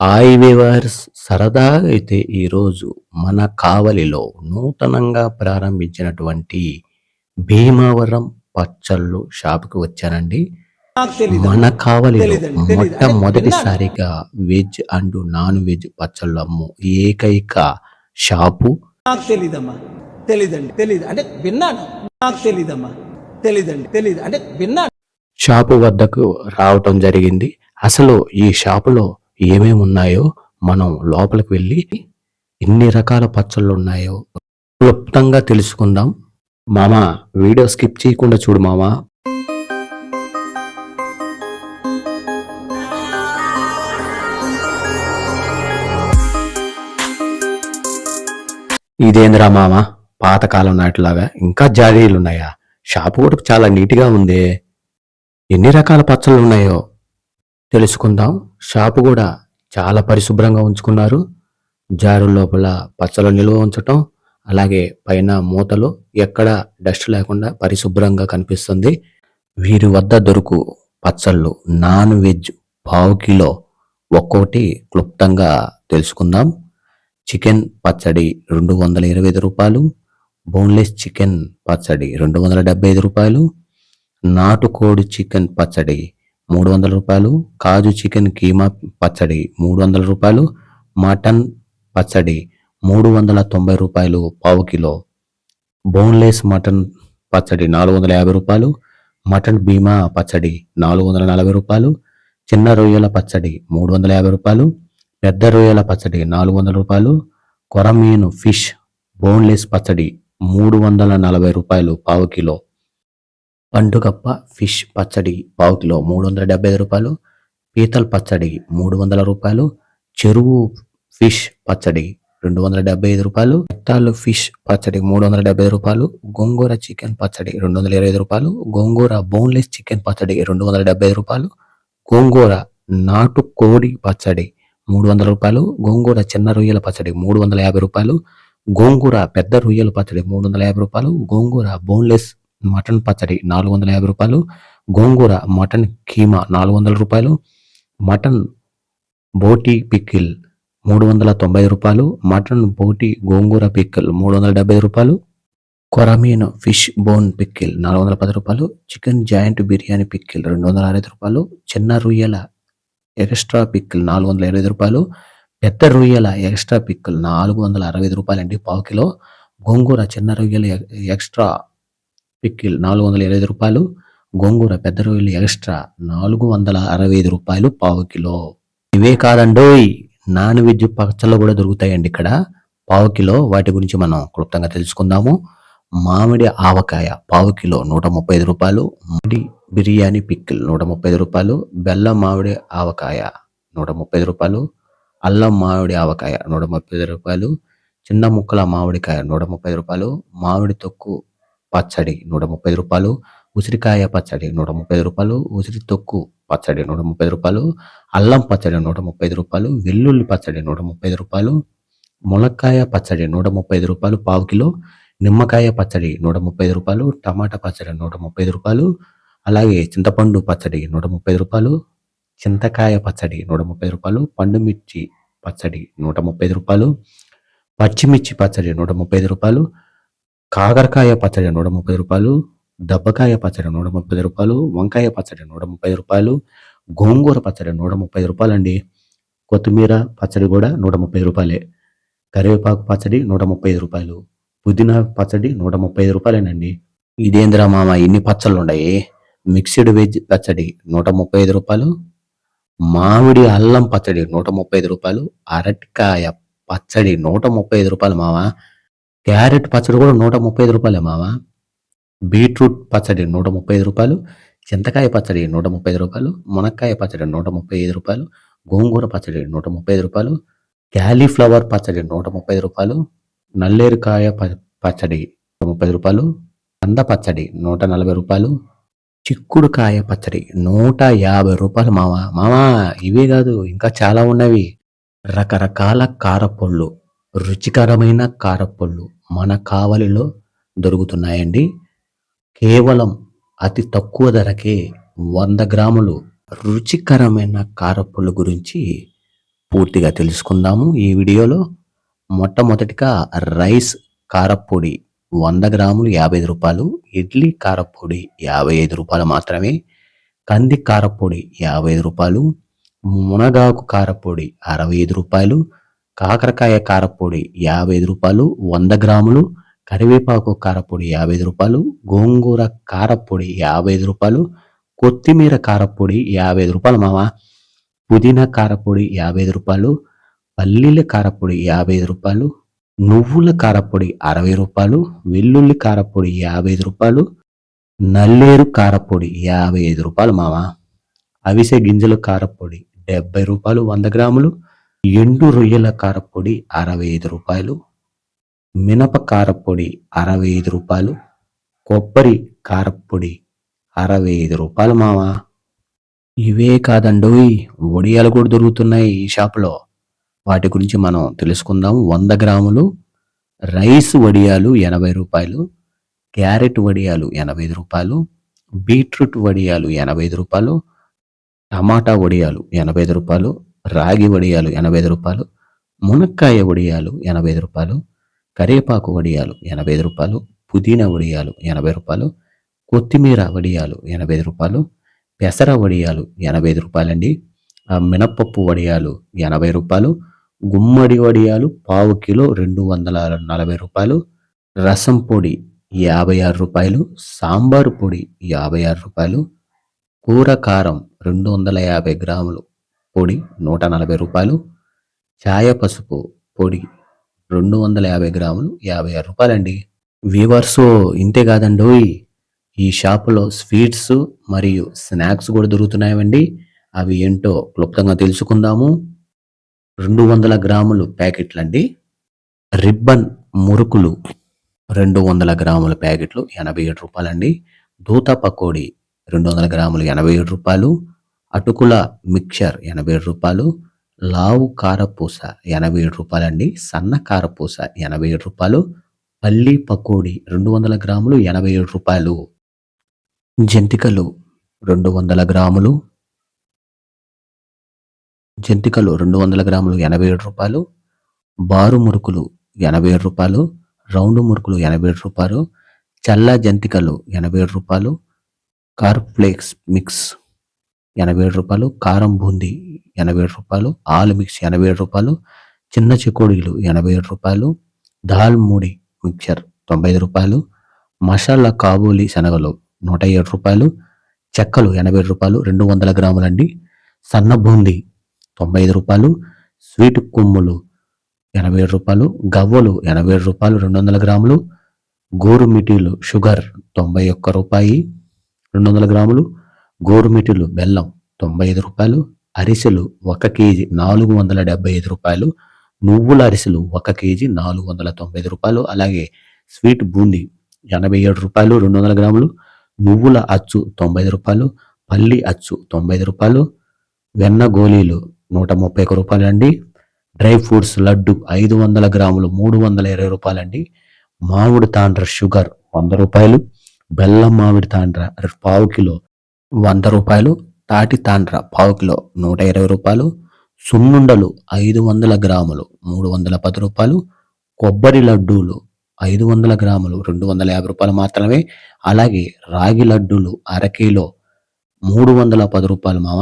Hi viewers సరదాగా అయితే ఈరోజు మన కావలిలో నూతనంగా ప్రారంభించినటువంటి భీమవరం పచ్చళ్ళు షాపుకి వచ్చానండి. మన కావలిలో మొట్టమొదటిసారిగా వెజ్ అండ్ నాన్ వెజ్ పచ్చళ్ళు అమ్ము ఏకైక షాపు. నాకు తెలీదమ్మా. తెలీదండి తెలీదు. అంటే విన్నాను. నాకు తెలీదమ్మా. తెలీదండి తెలీదు. అంటే విన్నాను. షాపు వద్దకు రావటం జరిగింది. అసలు ఈ షాపులో ఏమేమి ఉన్నాయో మనం లోపలికి వెళ్ళి ఎన్ని రకాల పచ్చళ్ళు ఉన్నాయో క్లుప్తంగా తెలుసుకుందాం. మామ వీడియో స్కిప్ చేయకుండా చూడు మామ. ఇదేంద్రా మామ పాతకాలం నాటిలాగా ఇంకా జాడీలు ఉన్నాయా షాపు కూడా చాలా నీట్గా ఉందే. ఎన్ని రకాల పచ్చళ్ళు ఉన్నాయో? తెలుసుకుందాం. షాపు కూడా చాలా పరిశుభ్రంగా ఉంచుకున్నారు. జారు లోపల పచ్చళ్ళు నిల్వ ఉంచటం అలాగే పైన మూతలు ఎక్కడ డస్ట్ లేకుండా పరిశుభ్రంగా కనిపిస్తుంది. వీరి వద్ద దొరుకు పచ్చళ్ళు. నాన్ వెజ్ పావు కిలో ఒక్కోటి క్లుప్తంగా తెలుసుకుందాం. చికెన్ పచ్చడి రెండు వందల ఇరవై ఐదు రూపాయలు. బోన్లెస్ చికెన్ పచ్చడి రెండు వందల డెబ్బై ఐదు రూపాయలు. నాటుకోడి చికెన్ పచ్చడి మూడు వందల రూపాయలు కాజు చికెన్ కీమా పచ్చడి మూడు వందల రూపాయలు మటన్ పచ్చడి మూడు వందల తొంభై రూపాయలు పావు కిలో. బోన్లెస్ మటన్ పచ్చడి నాలుగు వందల యాభై రూపాయలు మటన్ బీమా పచ్చడి నాలుగు వందల నలభై రూపాయలు చిన్న రొయ్యల పచ్చడి మూడు వందల యాభై రూపాయలు పెద్ద రొయ్యల పచ్చడి నాలుగు వందల రూపాయలు కొరమీను ఫిష్ బోన్లెస్ పచ్చడి మూడు వందల నలభై రూపాయలు పావు కిలో. పండుగప్ప ఫిష్ పచ్చడి పావు కిలో మూడు వందల డెబ్బై ఐదు రూపాయలు పీతల్ పచ్చడి మూడు వందల రూపాయలు చెరువు ఫిష్ పచ్చడి రెండు వందల డెబ్బై ఐదు రూపాయలు మెత్తాలు ఫిష్ పచ్చడి మూడు వందల డెబ్బై ఐదు రూపాయలు గోంగూర చికెన్ పచ్చడి రెండు వందల ఇరవై ఐదు రూపాయలు గోంగూర బోన్లెస్ చికెన్ పచ్చడి రెండు వందల డెబ్బై ఐదు రూపాయలు గోంగూర నాటు కోడి పచ్చడి మూడు వందల రూపాయలు గోంగూర చిన్న రొయ్యల పచ్చడి మూడు వందల యాభై రూపాయలు గోంగూర పెద్ద రొయ్యల పచ్చడి మూడు వందల యాభై రూపాయలు గోంగూర బోన్లెస్ మటన్ పచ్చడి నాలుగు వందల యాభై రూపాయలు గోంగూర మటన్ కీమా నాలుగు వందల రూపాయలు మటన్ బోటి పిక్కిల్ మూడు వందల తొంభై రూపాయలు మటన్ బోటి గోంగూర పిక్కిల్ మూడు వందల డెబ్బై రూపాయలు కొరమీను ఫిష్ బోన్ పిక్కిల్ నాలుగు వందల పది రూపాయలు చికెన్ జాయింట్ బిర్యానీ పిక్కిల్ రెండు వందల అరవై రూపాయలు చిన్న రొయ్యల ఎక్స్ట్రా పిక్కిల్ నాలుగు వందల ఇరవై రూపాయలు పెద్ద రొయ్యల ఎక్స్ట్రా పిక్కిల్ నాలుగు వందల అరవై రూపాయలండి రూపాయలు అండి పావు కిలో గోంగూర చిన్న రొయ్యల ఎక్స్ట్రా పిక్కిల్ నాలుగు వందల ఇరవై ఐదు రూపాయలు గోంగూర పెద్ద రొయ్యలు ఎక్స్ట్రా నాలుగు వందల అరవై ఐదు రూపాయలు పావు కిలో. ఇవే కాదండోయ్ నాన్ వెజ్ పచ్చళ్ళు కూడా దొరుకుతాయండి ఇక్కడ. పావు కిలో వాటి గురించి మనం క్లుప్తంగా తెలుసుకుందాము. మామిడి ఆవకాయ పావు కిలో నూట ముప్పై ఐదు రూపాయలు మామిడి బిర్యానీ పిక్కిల్ నూట ముప్పై ఐదు రూపాయలు బెల్లం మామిడి ఆవకాయ నూట ముప్పై ఐదు రూపాయలు అల్లం మామిడి ఆవకాయ నూట ముప్పై ఐదు రూపాయలు చిన్న ముక్కల మామిడికాయ నూట ముప్పై ఐదు రూపాయలు మామిడి తొక్కు పచ్చడి నూట ముప్పై రూపాయలు ఉసిరికాయ పచ్చడి నూట ముప్పై రూపాయలు ఉసిరి తొక్కు పచ్చడి నూట ముప్పై రూపాయలు అల్లం పచ్చడి నూట ముప్పై రూపాయలు వెల్లుల్లి పచ్చడి నూట ముప్పై రూపాయలు మునక్కాయ పచ్చడి నూట ముప్పై రూపాయలు పావు కిలో నిమ్మకాయ పచ్చడి నూట ముప్పై రూపాయలు టమాటా పచ్చడి నూట ముప్పై రూపాయలు అలాగే చింతపండు పచ్చడి నూట ముప్పై రూపాయలు చింతకాయ పచ్చడి నూట ముప్పై రూపాయలు పండు మిర్చి పచ్చడి నూట ముప్పై రూపాయలు పచ్చిమిర్చి పచ్చడి నూట ముప్పై రూపాయలు కాకరకాయ పచ్చడి నూట ముప్పై రూపాయలు దబ్బకాయ పచ్చడి నూట ముప్పై రూపాయలు వంకాయ పచ్చడి నూట ముప్పై రూపాయలు గోంగూర పచ్చడి నూట ముప్పై రూపాయలు అండి కొత్తిమీర పచ్చడి కూడా నూట ముప్పై రూపాయలే కరివేపాకు పచ్చడి నూట ముప్పై ఐదు రూపాయలు పుదీనా పచ్చడి నూట ముప్పై ఐదు రూపాయలేనండి ఇదేంద్రా మామ ఇన్ని పచ్చళ్ళు ఉన్నాయి మిక్స్డ్ వెజ్ పచ్చడి నూట ముప్పై ఐదు రూపాయలు మామిడి అల్లం పచ్చడి నూట ముప్పై ఐదు రూపాయలు అరటికాయ పచ్చడి నూట ముప్పై ఐదు రూపాయలు మామ క్యారెట్ పచ్చడి కూడా నూట ముప్పై ఐదు రూపాయలే మామ బీట్రూట్ పచ్చడి నూట ముప్పై ఐదు రూపాయలు. చింతకాయ పచ్చడి నూట ముప్పై ఐదు రూపాయలు. మునక్కాయ పచ్చడి నూట ముప్పై ఐదు రూపాయలు. గోంగూర పచ్చడి నూట ముప్పై ఐదు రూపాయలు. క్యాలీఫ్లవర్ పచ్చడి నూట ముప్పై ఐదు రూపాయలు. నల్లేరుకాయ ప- పచ్చడి నూట ముప్పై ఐదు రూపాయలు. కంద పచ్చడి నూట నలభై రూపాయలు. చిక్కుడుకాయ పచ్చడి నూట యాభై రూపాయలు మామ మామ ఇవే కాదు ఇంకా చాలా ఉన్నవి. రకరకాల కారపళ్ళు. రుచికరమైన కారపళ్ళు మన కావలిలో దొరుకుతున్నాయండి. కేవలం అతి తక్కువ ధరకే వంద గ్రాములు రుచికరమైన కారపళ్ళు గురించి పూర్తిగా తెలుసుకుందాము ఈ వీడియోలో. మొట్టమొదటిగా రైస్ కారప్పొడి వంద గ్రాములు యాభై ఐదు రూపాయలు ఇడ్లీ కారప్పొడి యాభై ఐదు రూపాయలు మాత్రమే కంది కారప్పొడి యాభై ఐదు రూపాయలు మునగాకు కారప్పొడి అరవై ఐదు రూపాయలు కాకరకాయ కారపొడి యాభై ఐదు రూపాయలు వంద గ్రాములు కరివేపాకు కారపొడి యాభై ఐదు రూపాయలు గోంగూర కారపొడి యాభై ఐదు రూపాయలు కొత్తిమీర కారపొడి యాభై ఐదు రూపాయలు మామ పుదీనా కారపొడి యాభై ఐదు రూపాయలు పల్లీల కారపొడి యాభై ఐదు రూపాయలు నువ్వుల కారపొడి అరవై రూపాయలు వెల్లుల్లి కారపొడి యాభై ఐదు రూపాయలు నల్లేరు కారపొడి యాభై ఐదు రూపాయలు మామ అవిసె గింజల కారపొడి డెబ్బై రూపాయలు వంద గ్రాములు ఎండు రొయ్యల కారపొడి అరవై ఐదు రూపాయలు మినప కారపొడి అరవై ఐదు రూపాయలు కొబ్బరి కారప్పొడి అరవై ఐదు రూపాయలు మావా. ఇవే కాదండోయ్ వడియాలు కూడా దొరుకుతున్నాయి ఈ షాప్లో. వాటి గురించి మనం తెలుసుకుందాం. వంద గ్రాములు రైస్ వడియాలు ఎనభై రూపాయలు క్యారెట్ వడియాలు ఎనభై ఐదు రూపాయలు బీట్రూట్ వడియాలు ఎనభై ఐదు రూపాయలు టమాటా వడియాలు ఎనభై ఐదు రూపాయలు రాగి వడియాలు ఎనభై ఐదు రూపాయలు మునక్కాయ వడియాలు ఎనభై ఐదు రూపాయలు కరివేపాకు వడియాలు ఎనభై ఐదు రూపాయలు పుదీనా వడియాలు ఎనభై రూపాయలు కొత్తిమీర వడియాలు ఎనభై ఐదు రూపాయలు పెసర వడియాలు ఎనభై ఐదు రూపాయలండి. మినప్పప్పు వడియాలు ఎనభై రూపాయలు గుమ్మడి వడియాలు పావు కిలో రెండు వందల నలభై రూపాయలు రసం పొడి యాభై ఆరు రూపాయలు సాంబారు పొడి యాభై ఆరు రూపాయలు కూర కారం రెండు వందల యాభై గ్రాములు పొడి నూట నలభై రూపాయలు ఛాయ పసుపు పొడి రెండు వందల యాభై గ్రాములు యాభై ఆరు రూపాయలండి. వీవర్స్ ఇంతే కాదండోయ్ ఈ షాపులో స్వీట్స్ మరియు స్నాక్స్ కూడా దొరుకుతున్నాయండి. అవి ఏంటో క్లుప్తంగా తెలుసుకుందాము. రెండు వందల గ్రాములు ప్యాకెట్లండి. రిబ్బన్ మురుకులు రెండు వందల గ్రాముల ప్యాకెట్లు ఎనభై ఏడు రూపాయలండి. దూత పకోడీ రెండు వందల గ్రాములు ఎనభై ఏడు రూపాయలు. అటుకుల మిక్చర్ ఎనభై ఏడు రూపాయలు లావు కారపూస ఎనభై ఏడు రూపాయలండి సన్న కారపూస ఎనభై ఏడు రూపాయలు పల్లి పకోడీ రెండు వందల గ్రాములు ఎనభై ఏడు రూపాయలు. జంతికలు రెండు వందల గ్రాములు జంతికలు రెండు వందల గ్రాములు ఎనభై ఏడు రూపాయలు బారు మురుకులు ఎనభై ఏడు రూపాయలు రౌండ్ మురుకులు ఎనభై ఏడు రూపాయలు చల్ల జంతికలు ఎనభై ఏడు రూపాయలు కార్ప్లేక్స్ మిక్స్ ఎనభై ఏడు రూపాయలు కారం బూందీ ఎనభై ఏడు రూపాయలు ఆలు మిక్స్ ఎనభై ఏడు రూపాయలు చిన్న చెకోడీలు ఎనభై ఏడు రూపాయలు దాల్ మూడి మిక్చర్ తొంభై ఐదు రూపాయలు మసాలా కాబూలి శనగలు నూట ఏడు రూపాయలు చెక్కలు ఎనభై ఏడు రూపాయలు రెండు వందల గ్రాములండి సన్న బూందీ తొంభై ఐదు రూపాయలు స్వీట్ కొమ్ములు ఎనభై ఏడు రూపాయలు గవ్వలు ఎనభై ఏడు రూపాయలు రెండు వందల గ్రాములు గోరు మిటీలు షుగర్ తొంభై ఒక్క రూపాయి రెండు వందల గ్రాములు గోరుమిటులు బెల్లం తొంభై ఐదు రూపాయలు అరిసెలు ఒక కేజీ నాలుగు వందల డెబ్బై ఐదు రూపాయలు నువ్వుల అరిసెలు ఒక కేజీ నాలుగు వందల తొంభై ఐదు రూపాయలు అలాగే స్వీట్ బూందీ ఎనభై ఏడు రూపాయలు రెండు వందల గ్రాములు నువ్వుల అచ్చు తొంభై ఐదు రూపాయలు పల్లి అచ్చు తొంభై ఐదు రూపాయలు వెన్న గోళీలు నూట ముప్పై ఒక్క రూపాయలండి డ్రై ఫ్రూట్స్ లడ్డు ఐదు వందల గ్రాములు మూడు వందల ఇరవై రూపాయలండి మామిడి తాండ్ర షుగర్ వంద రూపాయలు బెల్లం మామిడి తాండ్ర పావు కిలో వంద రూపాయలు తాటి తాండ్ర పావు కిలో నూట ఇరవై రూపాయలు సున్నుండలు ఐదు వందల గ్రాములు మూడు వందల పది రూపాయలు కొబ్బరి లడ్డూలు ఐదు వందల గ్రాములు రెండు వందల యాభై రూపాయలు మాత్రమే అలాగే రాగి లడ్డూలు అరకిలో మూడు వందల పది రూపాయలు మామ